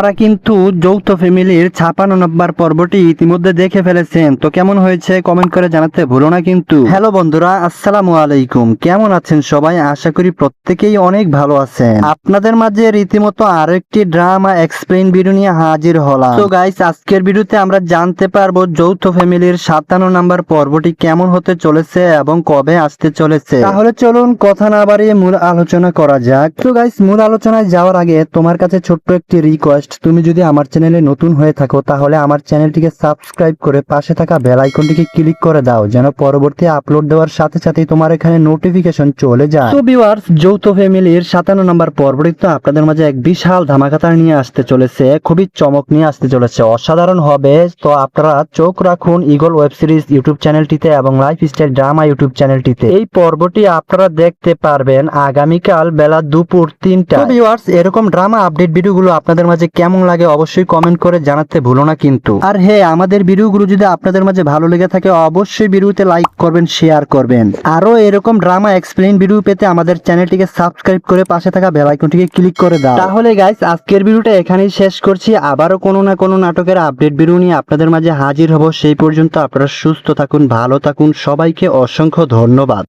তারা কিন্তু যৌথ ফ্যামিলির ছাপান্ন নম্বর পর্বটি ইতিমধ্যে দেখে ফেলেছেন। তো কেমন হয়েছে কমেন্ট করে জানাতে ভুলো না কিন্তু। হ্যালো বন্ধুরা, আসসালামু আলাইকুম। কেমন আছেন সবাই? আশা করি প্রত্যেকেই অনেক ভালো আছেন। আপনাদের মাঝে রীতিমতো আরও একটি ড্রামা এক্সপ্লেইন ভিডিও নিয়ে হাজির হলাম। তো গাইস আজকের ভিডিওতে আমরা জানতে পারব যৌথ ফ্যামিলির সাতান্ন নম্বর পর্বটি কেমন হতে চলেছে এবং কবে আসতে চলেছে। তাহলে চলুন কথা না বাড়িয়ে মূল আলোচনা করা যাক। তো গাইস মূল আলোচনায় যাওয়ার আগে তোমার কাছে ছোট্ট একটি রিকোয়েস্ট তুমি যদি আমার চ্যানেলে নতুন হয়ে থাকো তাহলে আমার চ্যানেলটিকে সাবস্ক্রাইব করে পাশে থাকা বেল আইকনটিকে ক্লিক করে দাও যেন পরবর্তী আপলোড দেওয়ার সাথে সাথেই তোমার এখানে নোটিফিকেশন চলে যায়। তো ভিউয়ার্স যৌথ ফ্যামিলির সাতান্ন নম্বর পর্বটি তো আপনাদের মাঝে এক বিশাল ধামাকাতার নিয়ে আসতে চলেছে খুবই চমক নিয়ে আসতে চলেছে। অসাধারণ হবে তো আপনারা চোখ রাখুন ইগল ওয়েব সিরিজ ইউটিউব চ্যানেলটিতে এবং লাইফ স্টাইল ড্রামা ইউটিউব চ্যানেলটিতে। এই পর্বটি আপনারা দেখতে পারবেন আগামীকাল বেলা দুপুর তিনটা ভিউয়ার্স এরকম ড্রামা আপডেট ভিডিওগুলো আপনাদের মাঝে কেমন লাগে অবশ্যই কমেন্ট করে জানাতে ভুলো না কিন্তু। আর হ্যাঁ আমাদের ভিডিওগুলো যদি আপনাদের মাঝে ভালো লেগে থাকে, অবশ্যই ভিডিওতে লাইক করবেন শেয়ার করবেন। আরও এরকম ড্রামা এক্সপ্লেইন ভিডিও পেতে আমাদের চ্যানেলটিকে সাবস্ক্রাইব করে পাশে থাকা বেল আইকনটিকে ক্লিক করে দাও। তাহলে গাইস আজকের ভিডিওটা এখানেই শেষ করছি। আবারও কোনো না কোনো নাটকের আপডেট ভিডিও নিয়ে আপনাদের মাঝে হাজির হব। সেই পর্যন্ত আপনারা সুস্থ থাকুন, ভালো থাকুন। সবাইকে অসংখ্য ধন্যবাদ।